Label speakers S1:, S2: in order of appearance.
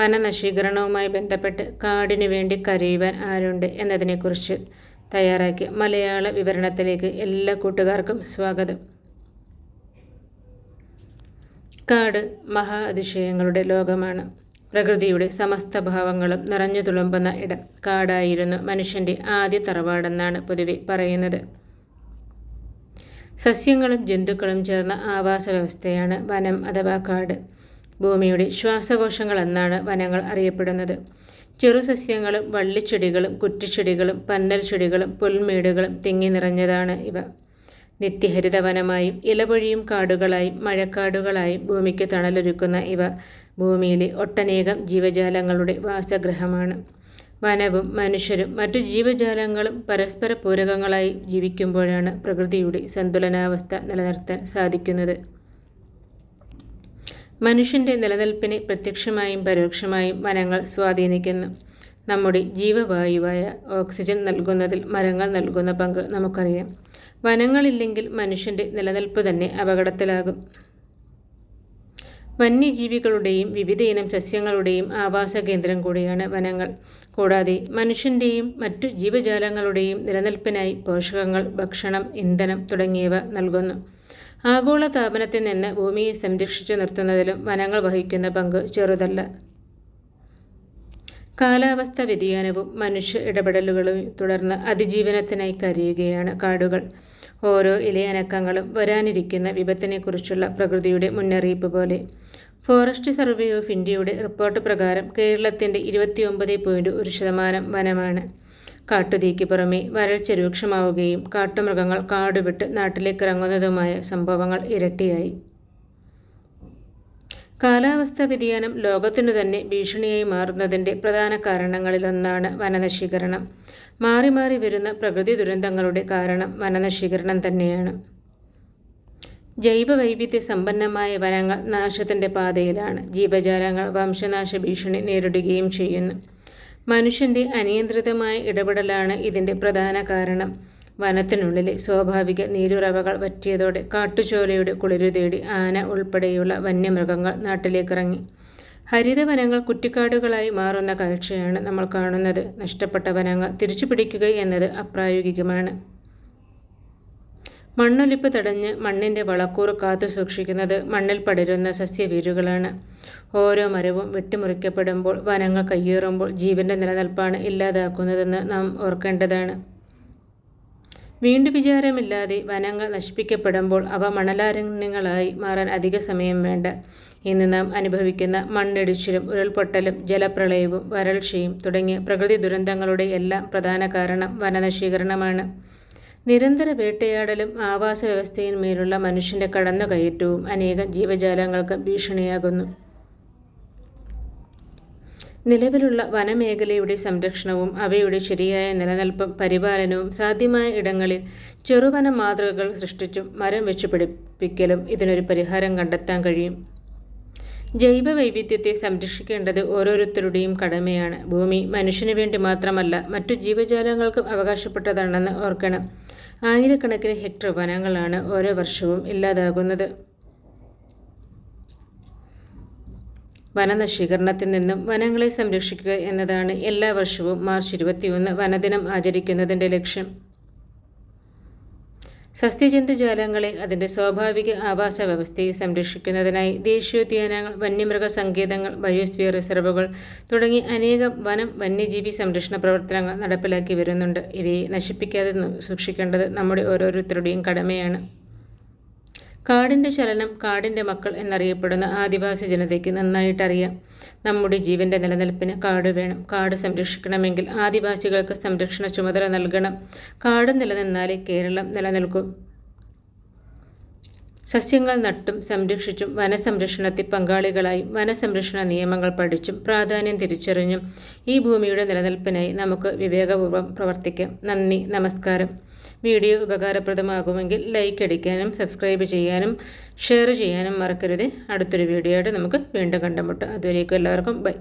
S1: വനനശീകരണവുമായി ബന്ധപ്പെട്ട് കാടിനു വേണ്ടി കരയുവാൻ ആരുണ്ട് എന്നതിനെക്കുറിച്ച് തയ്യാറാക്കിയ മലയാള വിവരണത്തിലേക്ക് എല്ലാ കൂട്ടുകാർക്കും സ്വാഗതം. കാട് മഹാ അതിശയങ്ങളുടെ ലോകമാണ്. പ്രകൃതിയുടെ സമസ്ത ഭാവങ്ങളും നിറഞ്ഞു തുളുമ്പുന്ന ഇടം കാടായിരുന്നു മനുഷ്യന്റെ ആദ്യ തറവാടെന്നാണ് പൊതുവെ പറയുന്നത്. സസ്യങ്ങളും ജന്തുക്കളും ചേർന്ന ആവാസ വ്യവസ്ഥയാണ് വനം അഥവാ കാട്. ഭൂമിയുടെ ശ്വാസകോശങ്ങൾ എന്നാണ് വനങ്ങൾ അറിയപ്പെടുന്നത്. ചെറുസസ്യങ്ങളും വള്ളിച്ചെടികളും കുറ്റിച്ചെടികളും പന്നൽ ചെടികളും പുൽമേടുകളും തിങ്ങി നിറഞ്ഞതാണ് ഇവ. നിത്യഹരിതവനമായും ഇലപൊഴിയും കാടുകളായും മഴക്കാടുകളായും ഭൂമിക്ക് തണലൊരുക്കുന്ന ഇവ ഭൂമിയിലെ ഒട്ടനേകം ജീവജാലങ്ങളുടെ വാസഗ്രഹമാണ് വനവും മനുഷ്യരും മറ്റു ജീവജാലങ്ങളും പരസ്പര പൂരകങ്ങളായി ജീവിക്കുമ്പോഴാണ് പ്രകൃതിയുടെ സന്തുലനാവസ്ഥ നിലനിർത്താൻ സാധിക്കുന്നത്. മനുഷ്യന്റെ നിലനിൽപ്പിനെ പ്രത്യക്ഷമായും പരോക്ഷമായും വനങ്ങൾ സ്വാധീനിക്കുന്നു. നമ്മുടെ ജീവവായുവായ ഓക്സിജൻ നൽകുന്നതിൽ മരങ്ങൾ നൽകുന്ന പങ്ക് നമുക്കറിയാം. വനങ്ങളില്ലെങ്കിൽ മനുഷ്യന്റെ നിലനിൽപ്പ് തന്നെ അപകടത്തിലാകും. വന്യജീവികളുടെയും വിവിധയിനം സസ്യങ്ങളുടെയും ആവാസ കേന്ദ്രം കൂടിയാണ് വനങ്ങൾ. കൂടാതെ മനുഷ്യന്റെയും മറ്റു ജീവജാലങ്ങളുടെയും നിലനിൽപ്പിനായി പോഷകങ്ങൾ ഭക്ഷണം ഇന്ധനം തുടങ്ങിയവ നൽകുന്നു. ആഗോള താപനത്തിൽ നിന്ന് ഭൂമിയെ സംരക്ഷിച്ചു നിർത്തുന്നതിലും വനങ്ങൾ വഹിക്കുന്ന പങ്ക് ചെറുതല്ല. കാലാവസ്ഥ വ്യതിയാനവും മനുഷ്യ ഇടപെടലുകളും തുടർന്ന് അതിജീവനത്തിനായി കരയുകയാണ് കാടുകൾ. ഓരോ ഇലയനക്കങ്ങളും വരാനിരിക്കുന്ന വിപത്തിനെക്കുറിച്ചുള്ള പ്രകൃതിയുടെ മുന്നറിയിപ്പ് പോലെ. ഫോറസ്റ്റ് സർവേ ഓഫ് ഇന്ത്യയുടെ റിപ്പോർട്ട് പ്രകാരം കേരളത്തിന്റെ ഇരുപത്തിയൊമ്പത് പോയിന്റ് ഒരു ശതമാനം വനമാണ്. കാട്ടുതീക്ക് പുറമെ വരൾച്ച രൂക്ഷമാവുകയും കാട്ടുമൃഗങ്ങൾ കാടുവിട്ട് നാട്ടിലേക്ക് ഇറങ്ങുന്നതുമായ സംഭവങ്ങൾ ഇരട്ടിയായി. കാലാവസ്ഥാ വ്യതിയാനം ലോകത്തിനു തന്നെ ഭീഷണിയായി മാറുന്നതിന്റെ പ്രധാന കാരണങ്ങളിലൊന്നാണ് വനനശീകരണം. മാറി മാറി വരുന്ന പ്രകൃതി ദുരന്തങ്ങളുടെ കാരണം വനനശീകരണം തന്നെയാണ്. ജൈവ വൈവിധ്യ സമ്പന്നമായ വനങ്ങൾ നാശത്തിന്റെ പാതയിലാണ്. ജീവജാലങ്ങൾ വംശനാശ ഭീഷണി നേരിടുകയും ചെയ്യുന്നു. മനുഷ്യന്റെ അനിയന്ത്രിതമായ ഇടപെടലാണ് ഇതിന്റെ പ്രധാന കാരണം. വനത്തിനുള്ളിലെ സ്വാഭാവിക നീരുറവകൾ വറ്റിയതോടെ കാട്ടുചോലയുടെ കുളിരു തേടി ആന ഉൾപ്പെടെയുള്ള വന്യമൃഗങ്ങൾ നാട്ടിലേക്കിറങ്ങി. ഹരിതവനങ്ങൾ കുറ്റിക്കാടുകളായി മാറുന്ന കാഴ്ചയാണ് നമ്മൾ കാണുന്നത്. നഷ്ടപ്പെട്ട വനങ്ങൾ തിരിച്ചു പിടിക്കുക എന്നത് അപ്രായോഗികമാണ്. മണ്ണൊലിപ്പ് തടഞ്ഞ് മണ്ണിന്റെ വളക്കൂറ് കാത്തു സൂക്ഷിക്കുന്നത് മണ്ണിൽ പടരുന്ന സസ്യവീരുകളാണ്. ഓരോ മരവും വെട്ടിമുറിക്കപ്പെടുമ്പോൾ വനങ്ങൾ കയ്യേറുമ്പോൾ ജീവന്റെ നിലനിൽപ്പാണ് ഇല്ലാതാക്കുന്നതെന്ന് നാം ഓർക്കേണ്ടതാണ്. വീണ്ടു വിചാരമില്ലാതെ വനങ്ങൾ നശിപ്പിക്കപ്പെടുമ്പോൾ അവ മണലാരണ്യങ്ങളായി മാറാൻ അധിക സമയം വേണ്ട. ഇന്ന് നാം അനുഭവിക്കുന്ന മണ്ണിടിച്ചിലും ഉരുൾപൊട്ടലും ജലപ്രളയവും വരൾച്ചയും തുടങ്ങിയ പ്രകൃതി ദുരന്തങ്ങളുടെ എല്ലാം പ്രധാന കാരണം വനനശീകരണമാണ്. നിരന്തര വേട്ടയാടലും ആവാസ വ്യവസ്ഥയിന്മേലുള്ള മനുഷ്യന്റെ കടന്നുകയറ്റവും അനേകം ജീവജാലങ്ങൾക്ക് ഭീഷണിയാകുന്നു. നിലവിലുള്ള വനമേഖലയുടെ സംരക്ഷണവും അവയുടെ ശരിയായ നിലനിൽപ്പും പരിപാലനവും സാധ്യമായ ഇടങ്ങളിൽ ചെറുവന മാതൃകകൾ സൃഷ്ടിച്ചും മരം വെച്ചുപിടിപ്പിക്കലും ഇതിനൊരു പരിഹാരം കണ്ടെത്താൻ കഴിയും. ജൈവ വൈവിധ്യത്തെ സംരക്ഷിക്കേണ്ടത് ഓരോരുത്തരുടെയും കടമയാണ്. ഭൂമി മനുഷ്യന് വേണ്ടി മാത്രമല്ല മറ്റു ജീവജാലങ്ങൾക്കും അവകാശപ്പെട്ടതാണെന്ന് ഓർക്കണം. ആയിരക്കണക്കിന് ഹെക്ടർ വനങ്ങളാണ് ഓരോ വർഷവും ഇല്ലാതാകുന്നത്. വനനശീകരണത്തിൽ നിന്നും വനങ്ങളെ സംരക്ഷിക്കുക എന്നതാണ് എല്ലാ വർഷവും മാർച്ച് ഇരുപത്തിയൊന്ന് വനദിനം ആചരിക്കുന്നതിന്റെ ലക്ഷ്യം. സസ്യജന്തുജാലങ്ങളെ അതിന്റെ സ്വാഭാവിക ആവാസ വ്യവസ്ഥയെ സംരക്ഷിക്കുന്നതിനായി ദേശീയോദ്യാനങ്ങൾ വന്യമൃഗ സങ്കേതങ്ങൾ ബയോസ്ഫിയർ റിസർവുകൾ തുടങ്ങി അനേകം വനം വന്യജീവി സംരക്ഷണ പ്രവർത്തനങ്ങൾ നടപ്പിലാക്കി വരുന്നുണ്ട്. ഇവയെ നശിപ്പിക്കാതെ സൂക്ഷിക്കേണ്ടത് നമ്മുടെ ഓരോരുത്തരുടെയും കടമയാണ്. കാടിന്റെ ചലനം കാടിന്റെ മക്കൾ എന്നറിയപ്പെടുന്ന ആദിവാസി ജനതയ്ക്ക് നന്നായിട്ടറിയാം. നമ്മുടെ ജീവന്റെ നിലനിൽപ്പിന് കാട് വേണം. കാട് സംരക്ഷിക്കണമെങ്കിൽ ആദിവാസികൾക്ക് സംരക്ഷണ ചുമതല നൽകണം. കാട് നിലനിന്നാലേ കേരളം നിലനിൽക്കും. സസ്യങ്ങൾ നട്ടും സംരക്ഷിച്ചും വനസംരക്ഷണത്തിൽ പങ്കാളികളായും വനസംരക്ഷണ നിയമങ്ങൾ പഠിച്ചും പ്രാധാന്യം തിരിച്ചറിഞ്ഞും ഈ ഭൂമിയുടെ നിലനിൽപ്പിനായി നമുക്ക് വിവേകപൂർവം പ്രവർത്തിക്കാം. നന്ദി നമസ്കാരം. വീഡിയോ ഉപകാരപ്രദമാകുമെങ്കിൽ ലൈക്ക് അടിക്കാനും സബ്സ്ക്രൈബ് ചെയ്യാനും ഷെയർ ചെയ്യാനും മറക്കരുത്. അടുത്തൊരു വീഡിയോ ആയിട്ട് നമുക്ക് വീണ്ടും കണ്ടുമുട്ടാം. അതുവരേക്കും എല്ലാവർക്കും ബൈ